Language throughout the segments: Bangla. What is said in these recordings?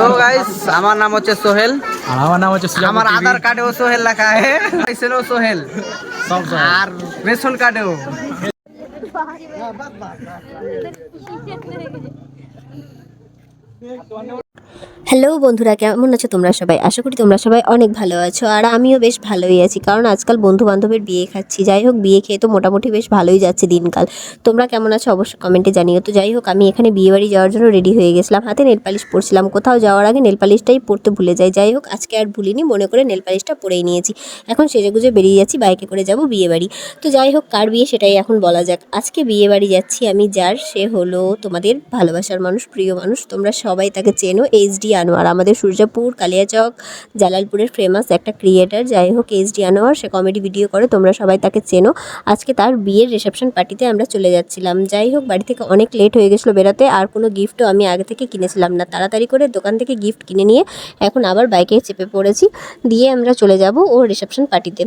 তো গাইস আমার নাম হচ্ছে সোহেল। আর আমার নাম হচ্ছে আমার আধার কার্ডেও সোহেল লেখা লাইসেন্সও সোহেল। আর রেশন কার্ডেও। হ্যালো বন্ধুরা, কেমন আছো তোমরা সবাই? আশা করি তোমরা সবাই অনেক ভালো আছো আর আমিও বেশ ভালোই আছি। কারণ আজকাল বন্ধু বান্ধবের বিয়ে খাচ্ছি। যাই হোক, বিয়ে খেয়ে তো মোটামুটি বেশ ভালোই যাচ্ছে দিনকাল। তোমরা কেমন আছো অবশ্যই কমেন্টে জানিও। তো যাই হোক, আমি এখানে বিয়ে বাড়ি যাওয়ার জন্য রেডি হয়ে গেছিলাম। হাতে নেল পালিশ পরছিলাম। কোথাও যাওয়ার আগে নেল পালিশটাই ভুলে যাই। যাই হোক, আজকে আর ভুলিনি, মনে করে নেল পালিশটা পরেই নিয়েছি। এখন সেজে গুজে বেরিয়ে যাচ্ছি বাইকে করে যাব বিয়ে বাড়ি তো যাই হোক, কার বিয়ে সেটাই এখন বলা যাক। আজকে বিয়ে বাড়ি যাচ্ছি আমি, যার সে হলো তোমাদের ভালোবাসার মানুষ, প্রিয় মানুষ। তোমরা সবাই তাকে চেনো এইচ ডি আনোয়ার। আমাদের সূর্যাপুর, কালিয়াচক, জালালপুরের ফেমাস একটা ক্রিয়েটার যাই হোক এস ডি আনোয়ার, সে কমেডি ভিডিও করে, তোমরা সবাই তাকে চেনো। আজকে তার বিয়ের রিসেপশন পার্টিতে আমরা চলে যাচ্ছিলাম। যাই হোক, বাড়ি থেকে অনেক লেট হয়ে গেছিল বেরোতে, আর কোনো গিফটও আমি আগে থেকে কিনেছিলাম না। তাড়াতাড়ি করে দোকান থেকে গিফট কিনে নিয়ে, এখন আবার বাইকে চেপে পড়েছি। দিয়ে আমরা চলে যাব ওর রিসেপশন পার্টিতে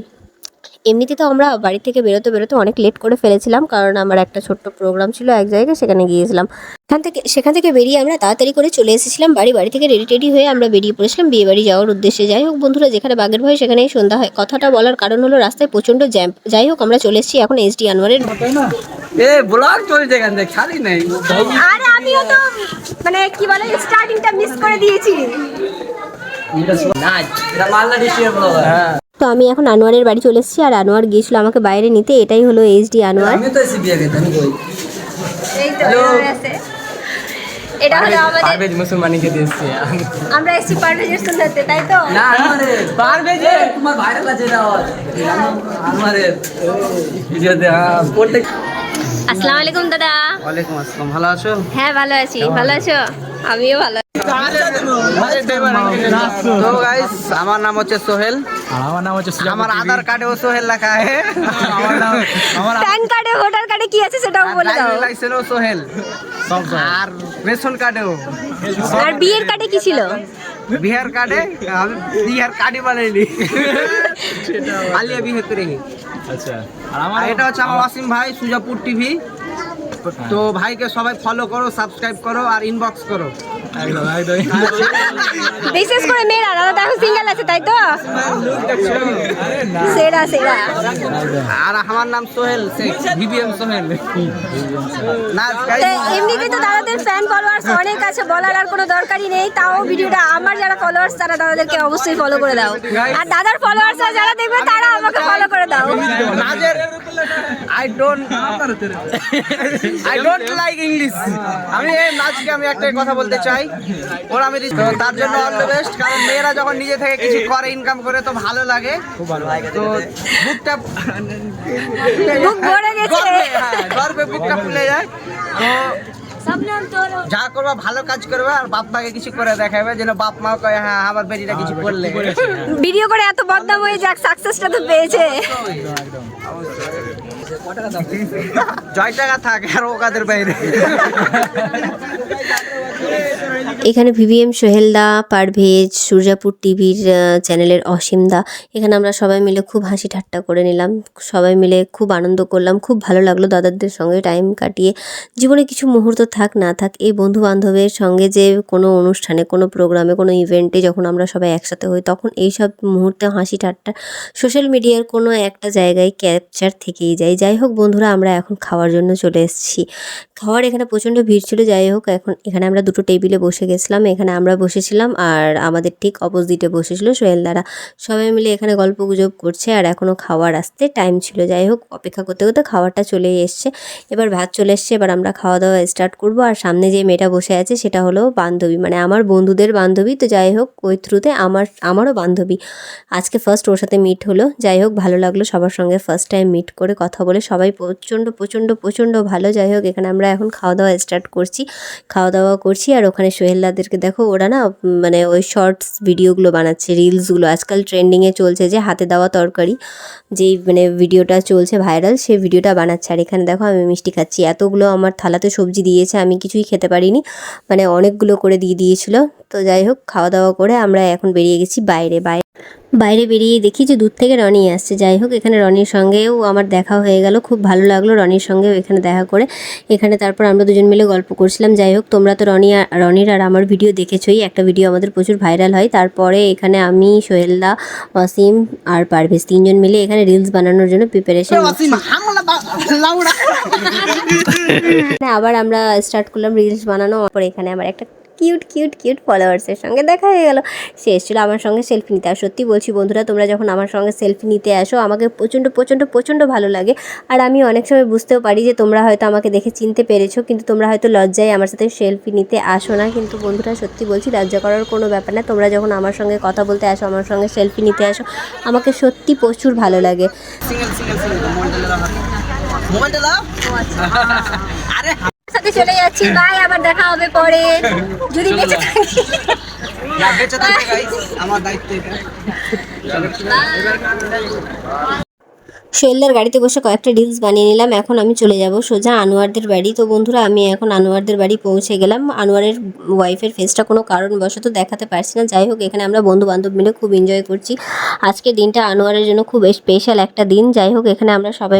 এমনিতে তো আমরা বাড়ি থেকে বেরোতে বেরোতে অনেক লেট করে ফেলেছিলাম কারণ আমার একটা ছোট্ট প্রোগ্রাম ছিল এক জায়গায় সেখানে গিয়েছিলাম। এখান থেকে সেখান থেকে বেরিয়ে আমরা তাড়াতাড়ি করে চলে এসেছিলাম বাড়ি বাড়ি থেকে রেডি টেডি হয়ে আমরা বেরিয়ে পড়েছিলাম বিয়ে বাড়ি যাওয়ার উদ্দেশ্যে। যাই হোক বন্ধুরা যেখানে বাগের ভয় সেখানেই সন্ধ্যা হয়। কথাটা বলার কারণ হলো রাস্তায় প্রচণ্ড জ্যাম। যাই হোক আমরা চলে এসেছি এখন এস ডি আনোয়ারের এ ব্লগ চলছে এখান থেকে খালি নেই। আরে আমিও তো মানে কি বলে স্টার্টিংটা মিস করে দিয়েছি। তো আমি এখন আনোয়ারের বাড়ি চলে এসেছি আর আনোয়ার গিয়েছিল আমাকে বাইরে নিতে এটাই হলো এইচ ডি আনোয়ার। আমি তো এসে বিয়ে গেছি আমি কই? এই তো এভাবে আছে। এটা হলো আমাদের পারভেজ মুসলমানিকে দিয়েছি আমরা এসছি পারভেজের সুন্দরতে তাই তো? না আমারে পারবে তোমার ভাইরাল আছে না আমারে ভিডিওতে হ্যাঁ আসসালামু আলাইকুম দাদা। ওয়ালাইকুম আসসালাম। ভালো আছো? হ্যাঁ ভালো আছি। ভালো আছো? আমিও ভালো তো গাইস আমার নাম হচ্ছে সোহেল। আমার নাম হচ্ছে আমার। আধার কার্ডেও সোহেল লেখা আছে। আমার নাম আমার প্যান কার্ডে ভোটার কার্ডে কি আছে সেটাও বলে দাও। লাইসেন্সও সোহেল। আর রেশন কার্ডেও। আর বিয়ের কার্ডে কি ছিল? বিহার কার্ডে আমি বিহার কার্ডই বানাইনি। আলিয়া বিয়ে করে। আচ্ছা। আর আমার এটা হচ্ছে আমার ওয়াসিম ভাই সুজাপুর টিভি। তো ভাইকে সবাই ফলো করো সাবস্ক্রাইব করো আর ইনবক্স করো। একদম একদম বিশেষ করে মেয়েরা দাদা তো এখন সিঙ্গেল আছে তাই তো সেরা সেরা আর আমার নাম সোহেল না এমনিতে তো দাদাদের ফ্যান ফলোয়ার্স অনেক আছে বলার আর কোনো দরকারই নেই তাও ভিডিওটা আমার যারা ফলোয়ার্স তারা দাদাদেরকে অবশ্যই ফলো করে দাও। আর দাদার ফলোয়ার্সরা যারা দেখবে তারা আমাকে ফলো করে দাও। নাজের I don't I don't like English আমি এই নাচকে আমি একটাই কথা বলতে চাই। ওর আমি তার জন্য অল দ্য বেস্ট কারণ মেয়েরা যখন নিজে থেকে কিছু করে ইনকাম করে তো ভালো লাগে। তো বুকটা বুক ভরে গেছে। গর্বে, হ্যাঁ, বুকটা ফুলে যায়। তো যা করবা ভালো কাজ করবে আর বাপ মাকে কিছু করে দেখাবে যেন বাপ মা কয় হ্যাঁ আমার বেটিটা কিছু করলে। ভিডিও করে এত বদনাম হয়ে যাক সাকসেসটা তো পেয়েছে। জয় টাকা থাক আর ও কাদের বাইরে। এখানে ভিভিএম, সোহেলদা, পারভেজ, সূর্যাপুর টিভির চ্যানেলের অসীমদা। এখানে আমরা সবাই মিলে খুব হাসি ঠাট্টা করে নিলাম। সবাই মিলে খুব আনন্দ করলাম। খুব ভালো লাগল দাদাদের সঙ্গে টাইম কাটিয়ে। জীবনে কিছু মুহূর্ত থাক, না থাক, এই বন্ধু বান্ধবের সঙ্গে যে কোনো অনুষ্ঠানে, কোনো প্রোগ্রামে, কোনো ইভেন্টে যখন আমরা সবাই একসাথে হই, তখন এই সব মুহূর্তে হাসি ঠাট্টা সোশ্যাল মিডিয়ার কোনো একটা জায়গায় ক্যাপচার থেকেই যায়। যাই হোক বন্ধুরা, আমরা এখন খাওয়ার জন্য চলে এসেছি। খাওয়ার এখানে প্রচণ্ড ভিড় ছিল। যাই হোক, এখন এখানে আমরা দুটো টেবিলে বসে গেছিলাম এখানে আমরা বসেছিলাম আর আমাদের ঠিক অপোজিটে বসেছিল সোহেল দ্বারা সবাই মিলে এখানে গল্প গুজব করছে আর এখনও খাওয়ার আসতে টাইম ছিল। যাই হোক, অপেক্ষা করতে করতে খাওয়ারটা চলেই এসছে। এবার ভাত চলে এসছে, এবার আমরা খাওয়া দাওয়া স্টার্ট করব। আর সামনে যে মেয়েটা বসে আছে, সেটা হলো বান্ধবী। মানে আমার বন্ধুদের বান্ধবী। তো যাই হোক, ওই থ্রুতে আমার, আমারও বান্ধবী। আজকে ফার্স্ট ওর সাথে মিট হলো। যাই হোক, ভালো লাগল সবার সঙ্গে ফার্স্ট টাইম মিট করে কথা বলে। সবাই প্রচণ্ড প্রচণ্ড প্রচণ্ড ভালো। যাই হোক, এখানে আমরা এখন খাওয়া দাওয়া স্টার্ট করছি। খাওয়া দাওয়া করছি আর ওখানে সোহেলদাদেরকে দেখো ওরা না মানে ওই শর্টস ভিডিওগুলো বানাচ্ছে রিলসগুলো আজকাল ট্রেন্ডিংয়ে চলছে যে হাতে দেওয়া তরকারি, যেই মানে ভিডিওটা চলছে ভাইরাল সেই ভিডিওটা বানাচ্ছে। আর এখানে দেখো আমি মিষ্টি খাচ্ছি। এতগুলো আমার থালাতে সবজি দিয়েছে, আমি কিছুই খেতে পারিনি। মানে অনেকগুলো করে দিয়ে দিয়েছিল। তো যাই হোক খাওয়া দাওয়া করে আমরা এখন বেরিয়ে গেছি বাইরে বাইরে। বাইরে বেরিয়ে দেখি যে দূর থেকে রনি আসছে। যাই হোক এখানে রনির সঙ্গেও আমার দেখা হয়ে গেল। খুব ভালো লাগল রনির সঙ্গেও এখানে দেখা করে। এখানে তারপর আমরা দুজন মিলে গল্প করছিলাম। যাই হোক তোমরা তো রনি আর রনির আর আমার ভিডিও দেখেছোই। একটা ভিডিও আমাদের প্রচুর ভাইরাল হয়। তারপরে এখানে আমি সোহেলদা অসীম আর পারভেজ তিনজন মিলে এখানে রিলস বানানোর জন্য প্রিপারেশন আবার আমরা স্টার্ট করলাম রিলস বানানো। পরে এখানে আমার একটা কিউট কিউট কিউট ফলোয়ার্সের সঙ্গে দেখা হয়ে গেল। সে এসেছিল আমার সঙ্গে সেলফি নিতে। আর সত্যি বলছি বন্ধুরা তোমরা যখন আমার সঙ্গে সেলফি নিতে আসো আমাকে প্রচণ্ড প্রচণ্ড প্রচণ্ড ভালো লাগে। আর আমি অনেক সময় বুঝতেও পারি যে তোমরা হয়তো আমাকে দেখে চিনতে পেরেছ কিন্তু তোমরা হয়তো লজ্জায় আমার সাথে সেলফি নিতে আসো না। কিন্তু বন্ধুরা সত্যি বলছি লজ্জা করার কোনো ব্যাপার না। তোমরা যখন আমার সঙ্গে কথা বলতে আসো আমার সঙ্গে সেলফি নিতে আসো আমাকে সত্যি প্রচুর ভালো লাগে। সিঙ্গেল সিঙ্গেল সিঙ্গেল মোবাইলটা দাও। মোবাইলটা দাও? আরে সাথে চলে যাচ্ছি বাই আবার দেখা হবে পরে। যদি বেঁচে থাকি। আমার দায়িত্ব এটা। শৈলদার গাড়িতে বসে কয়েকটা রিলস বানিয়ে নিলাম এখন আমি চলে যাব সোজা আনোয়ারদের বাড়ি। তো বন্ধুরা আমি এখন আনোয়ারদের বাড়ি পৌঁছে গেলাম। আনোয়ারের ওয়াইফের ফেসটা কোনো কারণবশত দেখাতে পারছি না। যাই হোক এখানে আমরা বন্ধু বান্ধব মিলে খুব এনজয় করছি। আজকের দিনটা আনোয়ারের জন্য খুব স্পেশাল একটা দিন। যাই হোক এখানে আমরা সবাই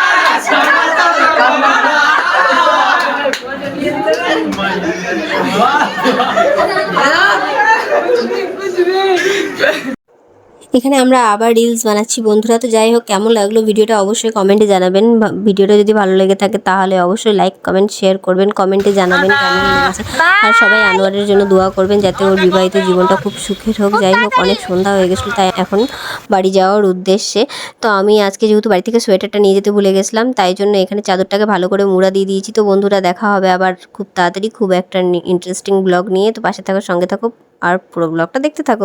এখানে আমরা আবার রিলস বানাচ্ছি। বন্ধুরা তো যাই হোক কেমন লাগল ভিডিওটা অবশ্যই কমেন্টে জানাবেন। ভিডিওটা যদি ভালো লেগে থাকে তাহলে অবশ্যই লাইক কমেন্ট শেয়ার করবেন কমেন্টে জানাবেন কেমন লেগেছে আর সবাই আনোয়ারের জন্য দোয়া করবেন যাতে ওর বিবাহিত জীবনটা খুব সুখের হোক। যাই হোক অনেক সন্ধ্যা হয়ে গেছিল তাই এখন বাড়ি যাওয়ার উদ্দেশ্যে। তো আমি আজকে যেহেতু বাড়ি থেকে সোয়েটারটা নিয়ে যেতে ভুলে গেছিলাম তাই জন্য এখানে চাদরটাকে ভালো করে মুড়া দিয়ে দিয়েছি। তো বন্ধুরা দেখা হবে আবার খুব তাড়াতাড়ি খুব একটা ইন্টারেস্টিং ব্লগ নিয়ে। তো পাশে থাকার সঙ্গে থাকো আর পুরো ব্লগটা দেখতে থাকো।